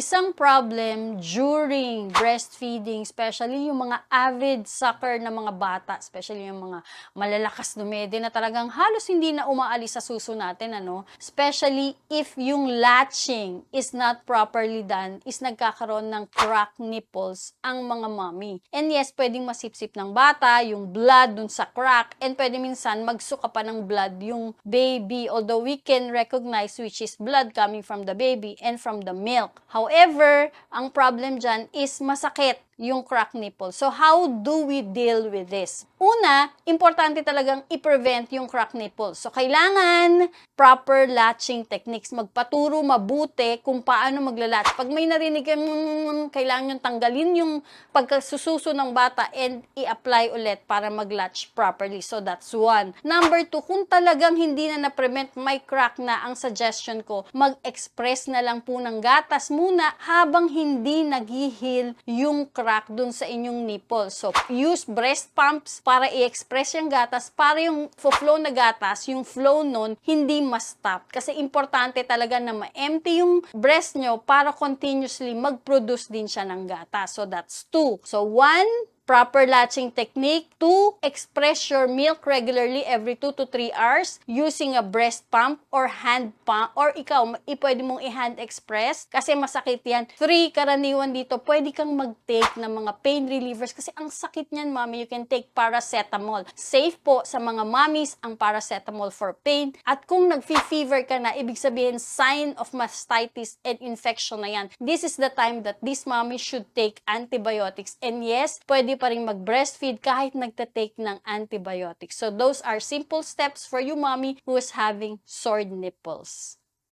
isang problem during breastfeeding, especially yung mga avid sucker na mga bata, especially yung mga malalakas dumede na talagang halos hindi na umaalis sa suso natin, ano? Especially if yung latching is not properly done, is nagkakaroon ng crack nipples ang mga mommy. And yes, pwedeng masipsip ng bata, yung blood dun sa crack, and pwede minsan magsuka pa ng blood yung baby, although we can recognize which is blood coming from the baby and from the milk. However, ang problem dyan is masakit yung crack nipple. So, how do we deal with this? Una, importante talagang i-prevent yung crack nipple. So, kailangan proper latching techniques. Magpaturo mabuti kung paano maglalatch. Pag may narinig kang "Mm, kailangan yung tanggalin yung pagkasususo ng bata and i-apply ulit para mag-latch properly. So, that's one. Number two, kung talagang hindi na na-prevent may crack na, ang suggestion ko, mag-express na lang po ng gatas muna habang hindi nag-heal yung crack dun sa inyong nipple. So, use breast pumps para i-express yung gatas para yung flow na gatas, yung flow nun, hindi ma-stop. Kasi importante talaga na ma-empty yung breast nyo para continuously mag-produce din siya ng gatas. So, that's two. So, one, proper latching technique. Two, express your milk regularly every 2 to 3 hours using a breast pump or hand pump or ikaw, pwede mong i-hand express kasi masakit yan. Three, karaniwan dito, pwede kang mag-take ng mga pain relievers kasi ang sakit niyan, mami, you can take paracetamol. Safe po sa mga mommies ang paracetamol for pain. At kung nag-fever ka na, ibig sabihin sign of mastitis and infection na yan. This is the time that this mommy should take antibiotics. And yes, pwede pa rin mag-breastfeed kahit nagtatake ng antibiotics. So those are simple steps for you mommy who is having sore nipples.